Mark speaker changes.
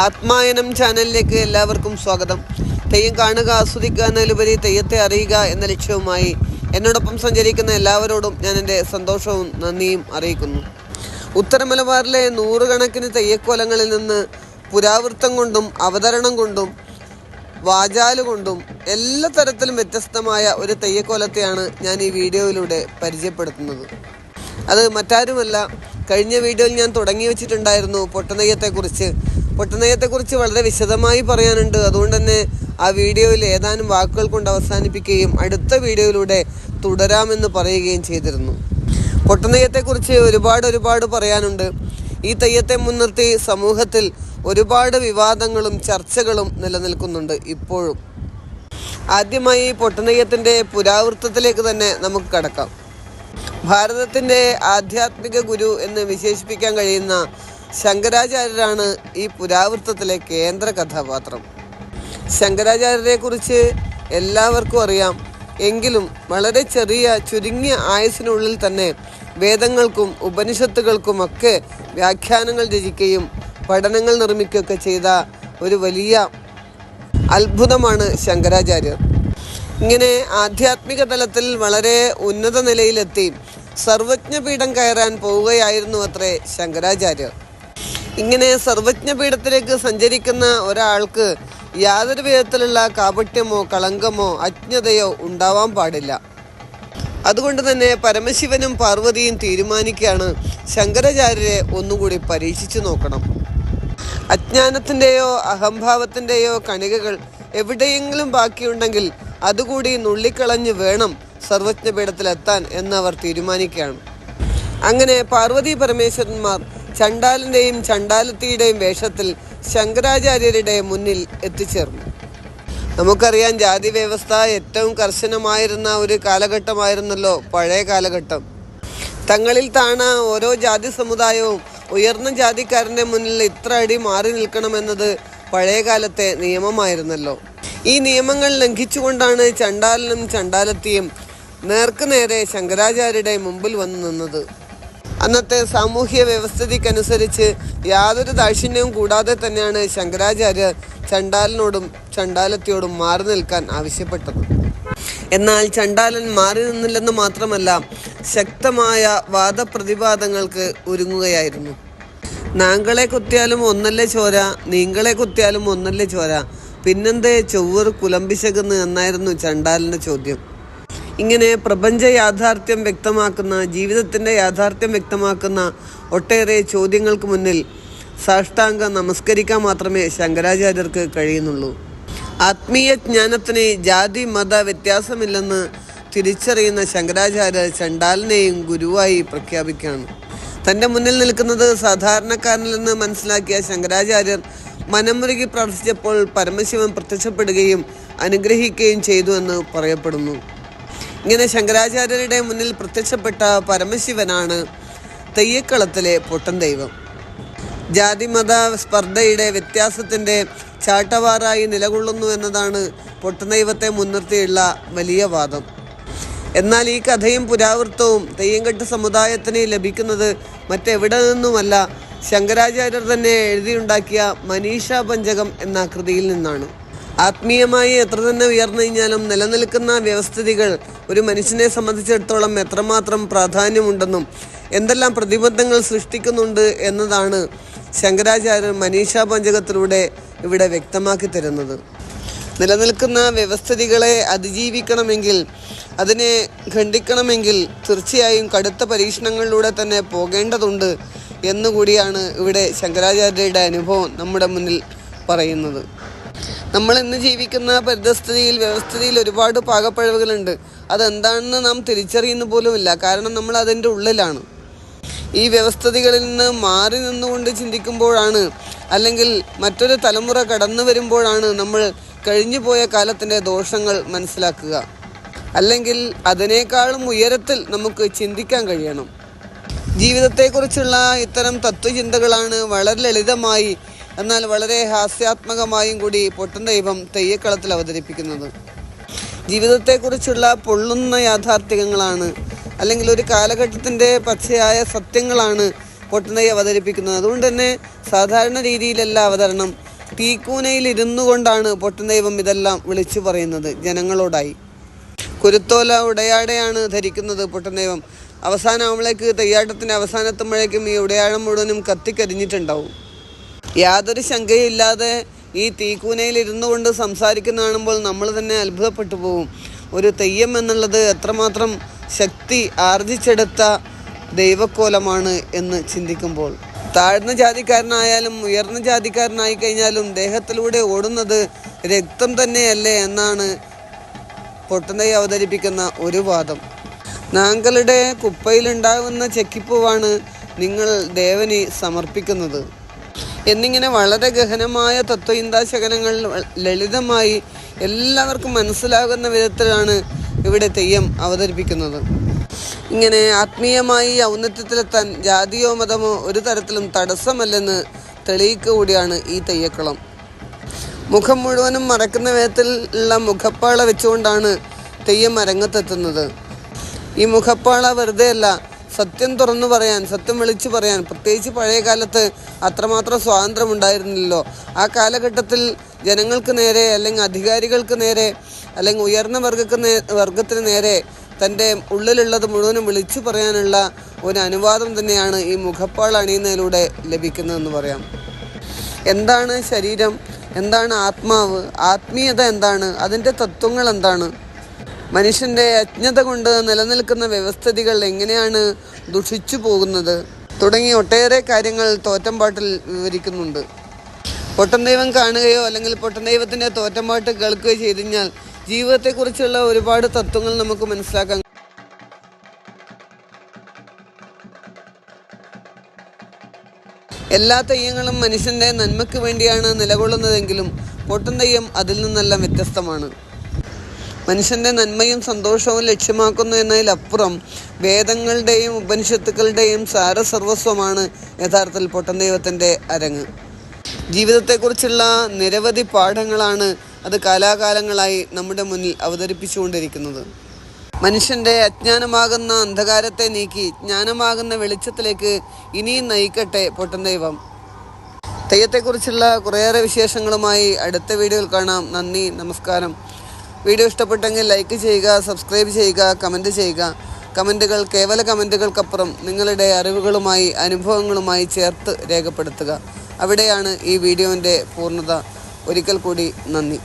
Speaker 1: ആത്മായനം ചാനലിലേക്ക് എല്ലാവർക്കും സ്വാഗതം. തെയ്യം കാണുക ആസ്വദിക്കുക എന്നതിലുപരി തെയ്യത്തെ അറിയുക എന്ന ലക്ഷ്യവുമായി എന്നോടൊപ്പം സഞ്ചരിക്കുന്ന എല്ലാവരോടും ഞാൻ എന്റെ സന്തോഷവും നന്ദിയും അറിയിക്കുന്നു. ഉത്തരമലബാറിലെ നൂറുകണക്കിന് തെയ്യക്കോലങ്ങളിൽ നിന്ന് പുരാവൃത്തം കൊണ്ടും അവതരണം കൊണ്ടും വാചാൽ കൊണ്ടും എല്ലാ തരത്തിലും വ്യത്യസ്തമായ ഒരു തെയ്യക്കോലത്തെയാണ് ഞാൻ ഈ വീഡിയോയിലൂടെ പരിചയപ്പെടുത്തുന്നത്. അത് മറ്റാരുമല്ല കഴിഞ്ഞ വീഡിയോയിൽ ഞാൻ തുടങ്ങി വെച്ചിട്ടുണ്ടായിരുന്നു പൊട്ടനെയ്യത്തെക്കുറിച്ച്. പൊട്ടനെയ്യത്തെക്കുറിച്ച് വളരെ വിശദമായി പറയാനുണ്ട്. അതുകൊണ്ട് തന്നെ ആ വീഡിയോയിൽ ഏതാനും വാക്കുകൾ കൊണ്ട് അവസാനിപ്പിക്കുകയും അടുത്ത വീഡിയോയിലൂടെ തുടരാമെന്ന് പറയുകയും ചെയ്തിരുന്നു. പൊട്ടനെയ്യത്തെക്കുറിച്ച് ഒരുപാട് ഒരുപാട് പറയാനുണ്ട്. ഈ തെയ്യത്തെ മുൻനിർത്തി സമൂഹത്തിൽ ഒരുപാട് വിവാദങ്ങളും ചർച്ചകളും നിലനിൽക്കുന്നുണ്ട് ഇപ്പോഴും. ആദ്യമായി പൊട്ടനെയ്യത്തിന്റെ പുരാവൃത്തത്തിലേക്ക് തന്നെ നമുക്ക് കടക്കാം. ഭാരതത്തിന്റെ ആധ്യാത്മിക ഗുരു എന്ന് വിശേഷിപ്പിക്കാൻ കഴിയുന്ന ശങ്കരാചാര്യരാണ് ഈ പുരാവൃത്തത്തിലെ കേന്ദ്ര കഥാപാത്രം. ശങ്കരാചാര്യരെ കുറിച്ച് എല്ലാവർക്കും അറിയാം. എങ്കിലും വളരെ ചെറിയ ചുരുങ്ങിയ ആയുസിനുള്ളിൽ തന്നെ വേദങ്ങൾക്കും ഉപനിഷത്തുകൾക്കുമൊക്കെ വ്യാഖ്യാനങ്ങൾ രചിക്കുകയും പഠനങ്ങൾ നിർമ്മിക്കുകയൊക്കെ ചെയ്ത ഒരു വലിയ അത്ഭുതമാണ് ശങ്കരാചാര്യർ. ഇങ്ങനെ ആധ്യാത്മിക തലത്തിൽ വളരെ ഉന്നത നിലയിലെത്തി സർവജ്ഞപീഠം കയറാൻ പോവുകയായിരുന്നു അത്രേ ശങ്കരാചാര്യർ. ഇങ്ങനെ സർവജ്ഞപീഠത്തിലേക്ക് സഞ്ചരിക്കുന്ന ഒരാൾക്ക് യാതൊരു വിധത്തിലുള്ള കാപട്യമോ കളങ്കമോ അജ്ഞതയോ ഉണ്ടാവാൻ പാടില്ല. അതുകൊണ്ട് തന്നെ പരമശിവനും പാർവതിയും തീരുമാനിക്കുകയാണ് ശങ്കരാചാര്യരെ ഒന്നുകൂടി പരീക്ഷിച്ചു നോക്കണം. അജ്ഞാനത്തിന്റെയോ അഹംഭാവത്തിന്റെയോ കണികകൾ എവിടെയെങ്കിലും ബാക്കിയുണ്ടെങ്കിൽ അതുകൂടി നുള്ളിക്കളഞ്ഞ് വേണം സർവജ്ഞപീഠത്തിലെത്താൻ എന്നവർ തീരുമാനിക്കുകയാണ്. അങ്ങനെ പാർവതി പരമേശ്വരന്മാർ ചണ്ടാലന്റെയും ചണ്ടാലത്തിയുടെയും വേഷത്തിൽ ശങ്കരാചാര്യരുടെ മുന്നിൽ എത്തിച്ചേർന്നു. നമുക്കറിയാം ജാതി വ്യവസ്ഥ ഏറ്റവും കർശനമായിരുന്ന ഒരു കാലഘട്ടമായിരുന്നല്ലോ പഴയ കാലഘട്ടം. തങ്ങളിൽ താണ ഓരോ ജാതി സമുദായവും ഉയർന്ന ജാതിക്കാരന്റെ മുന്നിൽ ഇത്ര അടി മാറി നിൽക്കണമെന്നത് പഴയ കാലത്തെ നിയമമായിരുന്നല്ലോ. ഈ നിയമങ്ങൾ ലംഘിച്ചുകൊണ്ടാണ് ചണ്ടാലനും ചണ്ടാലത്തിയും നേർക്കുനേരെ ശങ്കരാചാര്യരുടെ മുമ്പിൽ വന്നു നിന്നത്. അന്നത്തെ സാമൂഹ്യ വ്യവസ്ഥിതിക്കനുസരിച്ച് യാതൊരു ദാക്ഷിണ്യവും കൂടാതെ തന്നെയാണ് ശങ്കരാചാര്യർ ചണ്ടാലനോടും ചണ്ടാലത്തിയോടും മാറി നിൽക്കാൻ ആവശ്യപ്പെട്ടത്. എന്നാൽ ചണ്ടാലൻ മാറി നിന്നില്ലെന്ന് മാത്രമല്ല ശക്തമായ വാദപ്രതിവാദങ്ങൾക്ക് ഒരുങ്ങുകയായിരുന്നു. നാങ്കളെ കുത്തിയാലും ഒന്നല്ലേ ചോര നീങ്കളെ കുത്തിയാലും ഒന്നല്ലേ ചോര പിന്നെന്തേ ചൊവ്വർ കുലമ്പിശകുന്നു എന്നായിരുന്നു ചണ്ടാലിന്റെ ചോദ്യം. ഇങ്ങനെ പ്രപഞ്ച യാഥാർത്ഥ്യം വ്യക്തമാക്കുന്ന ജീവിതത്തിന്റെ യാഥാർത്ഥ്യം വ്യക്തമാക്കുന്ന ഒട്ടേറെ ചോദ്യങ്ങൾക്ക് മുന്നിൽ സാഷ്ടാംഗം നമസ്കരിക്കാൻ മാത്രമേ ശങ്കരാചാര്യർക്ക് കഴിയുന്നുള്ളൂ. ആത്മീയ ജ്ഞാനത്തിന് ജാതി മത വ്യത്യാസമില്ലെന്ന് തിരിച്ചറിയുന്ന ശങ്കരാചാര്യർ ചണ്ടാലിനെയും ഗുരുവായി പ്രഖ്യാപിക്കുകയാണ്. തന്റെ മുന്നിൽ നിൽക്കുന്നത് സാധാരണക്കാരനിൽ നിന്ന് മനസ്സിലാക്കിയ ശങ്കരാചാര്യർ മനമുരുകി പ്രാർത്ഥിച്ചപ്പോൾ പരമശിവൻ പ്രത്യക്ഷപ്പെടുകയും അനുഗ്രഹിക്കുകയും ചെയ്തു എന്ന് പറയപ്പെടുന്നു. ഇങ്ങനെ ശങ്കരാചാര്യരുടെ മുന്നിൽ പ്രത്യക്ഷപ്പെട്ട പരമശിവനാണ് തെയ്യക്കളത്തിലെ പൊട്ടൻ ദൈവം. ജാതിമത സ്പർദ്ധയുടെ വ്യത്യാസത്തിന്റെ ചാട്ടവാറായി നിലകൊള്ളുന്നു എന്നതാണ് പൊട്ടനൈവത്തെ മുൻനിർത്തിയുള്ള വലിയ വാദം. എന്നാൽ ഈ കഥയും പുരാവൃത്തവും തെയ്യംകെട്ട് സമുദായത്തിന് ലഭിക്കുന്നത് മറ്റെവിടെ നിന്നുമല്ല ശങ്കരാചാര്യർ തന്നെ എഴുതിയുണ്ടാക്കിയ മനീഷ പഞ്ചകം എന്ന കൃതിയിൽ നിന്നാണ്. ആത്മീയമായി എത്ര തന്നെ ഉയർന്നു കഴിഞ്ഞാലും നിലനിൽക്കുന്ന വ്യവസ്ഥിതികൾ ഒരു മനുഷ്യനെ സംബന്ധിച്ചിടത്തോളം എത്രമാത്രം പ്രാധാന്യമുണ്ടെന്നും എന്തെല്ലാം പ്രതിബന്ധങ്ങൾ സൃഷ്ടിക്കുന്നുണ്ട് എന്നതാണ് ശങ്കരാചാര്യർ മനീഷ പഞ്ചകത്തിലൂടെ ഇവിടെ വ്യക്തമാക്കി തരുന്നത്. നിലനിൽക്കുന്ന വ്യവസ്ഥിതികളെ അതിജീവിക്കണമെങ്കിൽ അതിനെ ഖണ്ഡിക്കണമെങ്കിൽ തീർച്ചയായും കടുത്ത പരീക്ഷണങ്ങളിലൂടെ തന്നെ പോകേണ്ടതുണ്ട് എന്നുകൂടിയാണ് ഇവിടെ ശങ്കരാചാര്യരുടെ അനുഭവം നമ്മുടെ മുന്നിൽ പറയുന്നത്. നമ്മൾ ഇന്ന് ജീവിക്കുന്ന പരിതസ്ഥിതിയിൽ വ്യവസ്ഥിതിയിൽ ഒരുപാട് പാകപ്പഴവുകളുണ്ട്. അതെന്താണെന്ന് നാം തിരിച്ചറിയുന്ന പോലുമില്ല. കാരണം നമ്മൾ അതിന്റെ ഉള്ളിലാണ്. ഈ വ്യവസ്ഥിതികളിൽ നിന്ന് മാറി നിന്നുകൊണ്ട് ചിന്തിക്കുമ്പോഴാണ് അല്ലെങ്കിൽ മറ്റൊരു തലമുറ കടന്നു വരുമ്പോഴാണ് നമ്മൾ കഴിഞ്ഞു പോയ കാലത്തിന്റെ ദോഷങ്ങൾ മനസ്സിലാക്കുക. അല്ലെങ്കിൽ അതിനേക്കാളും ഉയരത്തിൽ നമുക്ക് ചിന്തിക്കാൻ കഴിയണം. ജീവിതത്തെക്കുറിച്ചുള്ള ഇത്തരം തത്വചിന്തകളാണ് വളരെ ലളിതമായി എന്നാൽ വളരെ ഹാസ്യാത്മകമായും കൂടി പൊട്ടൻ ദൈവം തെയ്യക്കളത്തിൽ അവതരിപ്പിക്കുന്നത്. ജീവിതത്തെക്കുറിച്ചുള്ള പൊള്ളുന്ന യാഥാർത്ഥ്യങ്ങളാണ് അല്ലെങ്കിൽ ഒരു കാലഘട്ടത്തിന്റെ പച്ചയായ സത്യങ്ങളാണ് പൊട്ടനയെ അവതരിപ്പിക്കുന്നത്. അതുകൊണ്ട് തന്നെ സാധാരണ രീതിയിലല്ല അവതരണം. തീക്കൂനയിൽ ഇരുന്നു കൊണ്ടാണ് പൊട്ടുദൈവം ഇതെല്ലാം വിളിച്ചു പറയുന്നത് ജനങ്ങളോടായി. കുരുത്തോല ഉടയാടയാണ് ധരിക്കുന്നത് പൊട്ടുദൈവം അവസാനമാകുമ്പോഴേക്ക് തെയ്യാട്ടത്തിന്റെ അവസാനത്തുമ്പോഴേക്കും ഈ ഉടയാടം മുഴുവനും കത്തിക്കരിഞ്ഞിട്ടുണ്ടാവും. യാതൊരു ശങ്കയില്ലാതെ ഈ തീക്കൂനയിൽ ഇരുന്നു കൊണ്ട് സംസാരിക്കുന്ന കാണുമ്പോൾ നമ്മൾ തന്നെ അത്ഭുതപ്പെട്ടു പോകും ഒരു തെയ്യം എന്നുള്ളത് എത്രമാത്രം ശക്തി ആർജിച്ചെടുത്ത ദൈവക്കോലമാണ് എന്ന് ചിന്തിക്കുമ്പോൾ. താഴ്ന്ന ജാതിക്കാരനായാലും ഉയർന്ന ജാതിക്കാരനായി കഴിഞ്ഞാലും ദേഹത്തിലൂടെ ഓടുന്നത് രക്തം തന്നെയല്ലേ എന്നാണ് പൊട്ടനയെ അവതരിപ്പിക്കുന്ന ഒരു വാദം. നാങ്കളുടെ കുപ്പയിലുണ്ടാകുന്ന ചെക്കിപ്പുവാണ് നിങ്ങൾ ദേവന് സമർപ്പിക്കുന്നത്. എന്നിങ്ങനെ വളരെ ഗഹനമായ തത്വചിന്താശകലങ്ങൾ ലളിതമായി എല്ലാവർക്കും മനസ്സിലാകുന്ന വിധത്തിലാണ് ഇവിടെ തെയ്യം അവതരിപ്പിക്കുന്നത്. ഇങ്ങനെ ആത്മീയമായി ഔന്നത്യത്തിലെത്താൻ ജാതിയോ മതമോ ഒരു തരത്തിലും തടസ്സമല്ലെന്ന് തെളിയിക്കുക കൂടിയാണ് ഈ തെയ്യക്കളം. മുഖം മുഴുവനും മറക്കുന്ന വിധത്തിലുള്ള മുഖപ്പാള വെച്ചുകൊണ്ടാണ് തെയ്യം അരങ്ങത്തെത്തുന്നത്. ഈ മുഖപ്പാള വെറുതെ അല്ല സത്യം തുറന്നു പറയാൻ സത്യം വിളിച്ചു പറയാൻ പ്രത്യേകിച്ച് പഴയ കാലത്ത് അത്രമാത്രം സ്വാതന്ത്ര്യം ഉണ്ടായിരുന്നില്ലല്ലോ ആ കാലഘട്ടത്തിൽ ജനങ്ങൾക്ക് നേരെ അല്ലെങ്കിൽ അധികാരികൾക്ക് നേരെ അല്ലെങ്കിൽ ഉയർന്ന വർഗക്ക് നേ വർഗത്തിന് നേരെ തന്റെ ഉള്ളിലുള്ളത് മുഴുവനും വിളിച്ചു പറയാനുള്ള ഒരു അനുവാദം തന്നെയാണ് ഈ മുഖപ്പാൾ അണിയുന്നതിലൂടെ ലഭിക്കുന്നതെന്ന് പറയാം. എന്താണ് ശരീരം? എന്താണ് ആത്മാവ്? ആത്മീയത എന്താണ്? അതിന്റെ തത്വങ്ങൾ എന്താണ്? മനുഷ്യന്റെ അജ്ഞത കൊണ്ട് നിലനിൽക്കുന്ന വ്യവസ്ഥിതികൾ എങ്ങനെയാണ് ദുഷിച്ചു പോകുന്നത്? തുടങ്ങി ഒട്ടേറെ കാര്യങ്ങൾ തോറ്റമ്പാട്ടിൽ വിവരിക്കുന്നുണ്ട്. പൊട്ടൻ ദൈവം കാണുകയോ അല്ലെങ്കിൽ പൊട്ടൻ ദൈവത്തിന്റെ തോറ്റമ്പാട്ട് കേൾക്കുകയോ ചെയ്തു കഴിഞ്ഞാൽ ജീവിതത്തെക്കുറിച്ചുള്ള ഒരുപാട് തത്വങ്ങൾ നമുക്ക് മനസ്സിലാക്കാൻ എല്ലാ തെയ്യങ്ങളും മനുഷ്യന്റെ നന്മയ്ക്ക് വേണ്ടിയാണ് നിലകൊള്ളുന്നതെങ്കിലും പൊട്ടൻ തെയ്യം അതിൽ നിന്നെല്ലാം വ്യത്യസ്തമാണ്. മനുഷ്യന്റെ നന്മയും സന്തോഷവും ലക്ഷ്യമാക്കുന്നു എന്നതിലപ്പുറം വേദങ്ങളുടെയും ഉപനിഷത്തുക്കളുടെയും സാരസർവസ്വമാണ് യഥാർത്ഥത്തിൽ പൊട്ടൻ ദൈവത്തിന്റെ അരങ്ങ്. ജീവിതത്തെക്കുറിച്ചുള്ള നിരവധി പാഠങ്ങളാണ് അത് കാലാകാലങ്ങളായി നമ്മുടെ മുന്നിൽ അവതരിപ്പിച്ചുകൊണ്ടിരിക്കുന്നത്. മനുഷ്യന്റെ അജ്ഞാനമാകുന്ന അന്ധകാരത്തെ നീക്കി ജ്ഞാനമാകുന്ന വെളിച്ചത്തിലേക്ക് ഇനിയും നയിക്കട്ടെ പൊട്ടൻ ദൈവം. തെയ്യത്തെക്കുറിച്ചുള്ള കുറേയേറെ വിശേഷങ്ങളുമായി അടുത്ത വീഡിയോയിൽ കാണാം. നന്ദി നമസ്കാരം. വീഡിയോ ഇഷ്ടപ്പെട്ടെങ്കിൽ ലൈക്ക് ചെയ്യുക സബ്സ്ക്രൈബ് ചെയ്യുക കമന്റ് ചെയ്യുക. കമന്റുകൾ കേവല കമന്റുകൾക്കപ്പുറം നിങ്ങളുടെ അറിവുകളുമായി അനുഭവങ്ങളുമായി ചേർത്ത് രേഖപ്പെടുത്തുക. അവിടെയാണ് ഈ വീഡിയോന്റെ പൂർണത. ഒരിക്കൽ കൂടി നന്ദി.